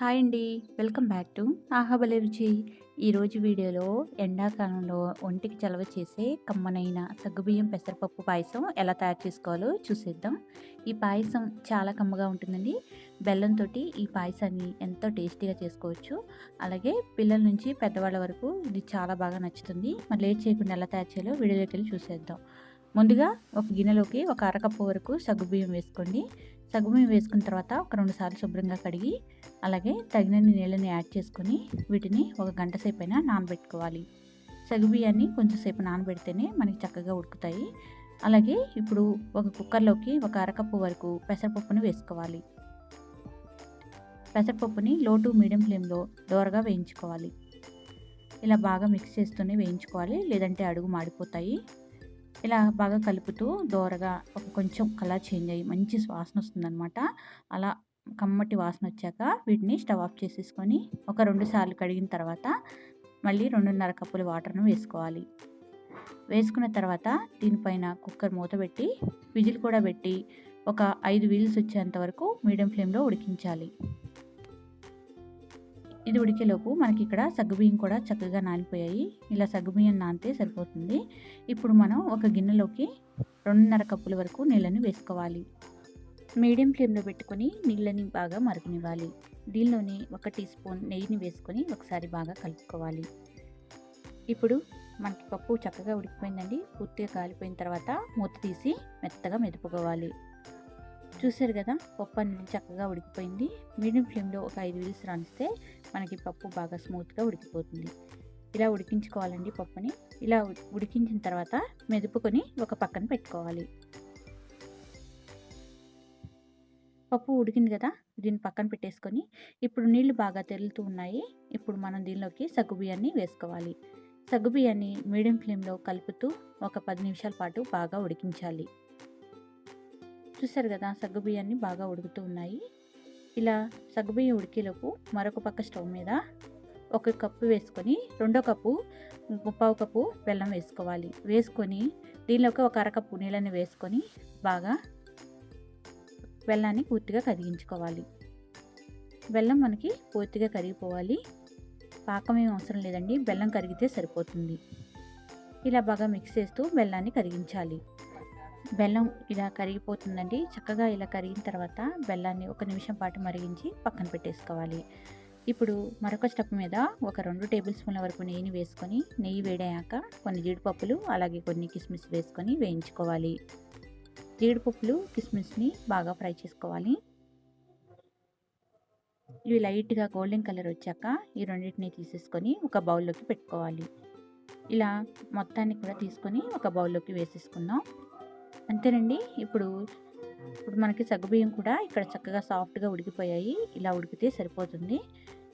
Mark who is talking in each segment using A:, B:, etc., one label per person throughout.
A: Hi అండి. Welcome back to ఆహాబలి రుచి. ఈరోజు వీడియోలో ఎండాకాలంలో ఒంటికి చలవ చేసే కమ్మనైన సగ్గుబియ్యం పెసరపప్పు పాయసం ఎలా తయారు చేసుకోవాలో చూసేద్దాం. ఈ పాయసం చాలా కమ్మగా ఉంటుందండి. బెల్లంతో ఈ పాయసాన్ని ఎంతో టేస్టీగా చేసుకోవచ్చు. అలాగే పిల్లల నుంచి పెద్దవాళ్ళ వరకు ఇది చాలా బాగా నచ్చుతుంది. మరి లేట్ చేయకుండా ఎలా తయారు చేయాలో వీడియోలోకి వెళ్ళి చూసేద్దాం. ముందుగా ఒక గిన్నెలోకి ఒక అరకప్పు వరకు సగ్గుబియ్యం వేసుకోండి. సగ్గుబియ్యం వేసుకున్న తర్వాత ఒక రెండు సార్లు శుభ్రంగా కడిగి అలాగే తగినన్ని నీళ్ళని యాడ్ చేసుకొని వీటిని ఒక గంట సేపు అయినా నానబెట్టుకోవాలి సగ్గుబియ్యాన్ని కొంచెంసేపు నానబెడితేనే మనకి చక్కగా ఉడుకుతాయి. అలాగే ఇప్పుడు ఒక కుక్కర్లోకి ఒక అరకప్పు వరకు పెసరపప్పుని వేసుకోవాలి. పెసరపప్పుని లో టు మీడియం ఫ్లేమ్లో దోరగా వేయించుకోవాలి. ఇలా బాగా మిక్స్ చేస్తూనే వేయించుకోవాలి లేదంటే అడుగు మాడిపోతాయి. ఇలా బాగా కలుపుతూ దోరగా ఒక కొంచెం కలర్ చేంజ్ అయ్యి మంచి వాసన వస్తుందన్నమాట. అలా కమ్మటి వాసన వచ్చాక వీటిని స్టవ్ ఆఫ్ చేసేసుకొని ఒక రెండు సార్లు కడిగిన తర్వాత మళ్ళీ రెండున్నర కప్పులు వాటర్ను వేసుకోవాలి. వేసుకున్న తర్వాత దీనిపైన కుక్కర్ మూత పెట్టి విజిల్ కూడా పెట్టి ఒక ఐదు వీల్స్ వచ్చేంత వరకు మీడియం ఫ్లేమ్లో ఉడికించాలి. ఇది ఉడికేలోపు మనకి ఇక్కడ సగ్గుబియ్యం కూడా చక్కగా నానిపోయాయి. ఇలా సగ్గుబియ్యం నానితే సరిపోతుంది. ఇప్పుడు మనం ఒక గిన్నెలోకి రెండున్నర కప్పుల వరకు నీళ్ళని వేసుకోవాలి. మీడియం ఫ్లేమ్లో పెట్టుకొని నీళ్ళని బాగా మరగనివ్వాలి. దీనిలోని ఒక టీ స్పూన్ నెయ్యిని వేసుకొని ఒకసారి బాగా కలుపుకోవాలి. ఇప్పుడు మనకి పప్పు చక్కగా ఉడికిపోయిందండి. పూర్తిగా కాలిపోయిన తర్వాత మూత తీసి మెత్తగా మెదుపుకోవాలి. చూసారు కదా పప్పు అనేది చక్కగా ఉడికిపోయింది. మీడియం ఫ్లేమ్లో ఒక ఐదు విజిల్స్ రాణిస్తే మనకి పప్పు బాగా స్మూత్గా ఉడికిపోతుంది. ఇలా ఉడికించుకోవాలండి పప్పుని. ఇలా ఉడికించిన తర్వాత మెదుపుకొని ఒక పక్కన పెట్టుకోవాలి. పప్పు ఉడికింది కదా దీన్ని పక్కన పెట్టేసుకొని ఇప్పుడు నీళ్ళు బాగా తెరులుతూ ఉన్నాయి. ఇప్పుడు మనం దీనిలోకి సగ్గు బియ్యాన్ని వేసుకోవాలి. సగ్గుబియ్యాన్ని మీడియం ఫ్లేమ్లో కలుపుతూ ఒక పది నిమిషాల పాటు బాగా ఉడికించాలి. చూసారు కదా సగ్గుబియ్యాన్ని బాగా ఉడుకుతూ ఉన్నాయి. ఇలా సగ్గుబియ్యం ఉడికేలోపు మరొక పక్క స్టవ్ మీద ఒక కప్పు వేసుకొని రెండో కప్పు ముప్పావు కప్పు బెల్లం వేసుకోవాలి. వేసుకొని దీనిలోకి ఒక అరకప్పు నీళ్ళని వేసుకొని బాగా బెల్లాన్ని పూర్తిగా కరిగించుకోవాలి. బెల్లం మనకి పూర్తిగా కరిగిపోవాలి. పాకం ఏం అవసరం లేదండి బెల్లం కరిగితే సరిపోతుంది. ఇలా బాగా మిక్స్ చేస్తూ బెల్లాన్ని కరిగించాలి. బెల్లం ఇలా కరిగిపోతుందండి. చక్కగా ఇలా కరిగిన తర్వాత బెల్లాన్ని ఒక నిమిషం పాటు మరిగించి పక్కన పెట్టేసుకోవాలి. ఇప్పుడు మరొక స్టవ్ మీద ఒక రెండు టేబుల్ స్పూన్ల వరకు నెయ్యిని వేసుకొని నెయ్యి వేడాక కొన్ని జీడిపప్పులు అలాగే కొన్ని కిస్మిస్ వేసుకొని వేయించుకోవాలి. జీడిపప్పులు కిస్మిస్ని బాగా ఫ్రై చేసుకోవాలి. ఇవి లైట్గా గోల్డెన్ కలర్ వచ్చాక ఈ రెండింటిని తీసేసుకొని ఒక బౌల్లోకి పెట్టుకోవాలి. ఇలా మొత్తాన్ని కూడా తీసుకొని ఒక బౌల్లోకి వేసేసుకుందాం. అంతేనండి. ఇప్పుడు ఇప్పుడు మనకి సగ్గుబియ్యం కూడా ఇక్కడ చక్కగా సాఫ్ట్గా ఉడికిపోయాయి. ఇలా ఉడికితే సరిపోతుంది.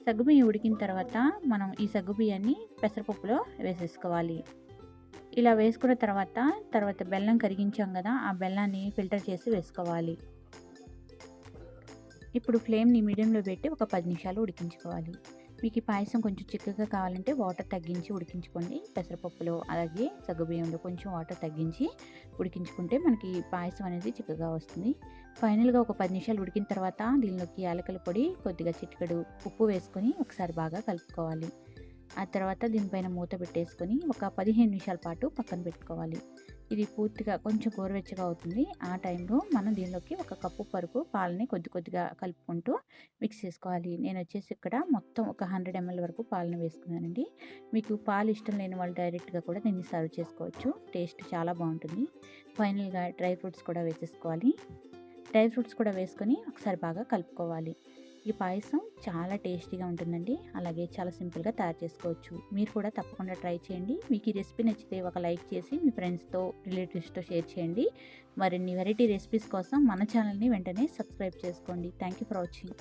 A: సగ్గుబియ్యం ఉడికిన తర్వాత మనం ఈ సగ్గుబియ్యాన్ని పెసరపప్పులో వేసేసుకోవాలి. ఇలా వేసుకున్న తర్వాత తర్వాత బెల్లం కరిగించాం కదా ఆ బెల్లాన్ని ఫిల్టర్ చేసి వేసుకోవాలి. ఇప్పుడు ఫ్లేమ్ని మీడియంలో పెట్టి ఒక పది నిమిషాలు ఉడికించుకోవాలి. మీకు ఈ పాయసం కొంచెం చిక్కగా కావాలంటే వాటర్ తగ్గించి ఉడికించుకోండి. పెసరపప్పులో అలాగే సగ్గుబియ్యంలో కొంచెం వాటర్ తగ్గించి ఉడికించుకుంటే మనకి పాయసం అనేది చిక్కగా వస్తుంది. ఫైనల్గా ఒక పది నిమిషాలు ఉడికిన తర్వాత దీనిలోకి యాలకల పొడి కొద్దిగా చిటికెడు ఉప్పు వేసుకొని ఒకసారి బాగా కలుపుకోవాలి. ఆ తర్వాత దీనిపైన మూత పెట్టేసుకొని ఒక పదిహేను నిమిషాల పాటు పక్కన పెట్టుకోవాలి. ఇది పూర్తిగా కొంచెం గోరువెచ్చగా అవుతుంది. ఆ టైంలో మనం దీనిలోకి ఒక కప్పు పరుపు పాలని కొద్ది కొద్దిగా కలుపుకుంటూ మిక్స్ చేసుకోవాలి. నేను వచ్చేసి ఇక్కడ మొత్తం ఒక హండ్రెడ్ ఎంఎల్ వరకు పాలను వేసుకున్నానండి. మీకు పాలు ఇష్టం లేని వాళ్ళు డైరెక్ట్గా కూడా దీన్ని సర్వ్ చేసుకోవచ్చు. టేస్ట్ చాలా బాగుంటుంది. ఫైనల్గా డ్రై ఫ్రూట్స్ కూడా వేసేసుకోవాలి. డ్రై ఫ్రూట్స్ కూడా వేసుకొని ఒకసారి బాగా కలుపుకోవాలి. ఈ పాయసం చాలా టేస్టీగా ఉంటుందండి. అలాగే చాలా సింపుల్గా తయారు చేసుకోవచ్చు. మీరు కూడా తప్పకుండా ట్రై చేయండి. మీకు ఈ రెసిపీ నచ్చితే ఒక లైక్ చేసి మీ ఫ్రెండ్స్తో రిలేటివ్స్తో షేర్ చేయండి. మరిన్ని వెరైటీ రెసిపీస్ కోసం మన ఛానల్ని వెంటనే సబ్స్క్రైబ్ చేసుకోండి. Thank you for watching.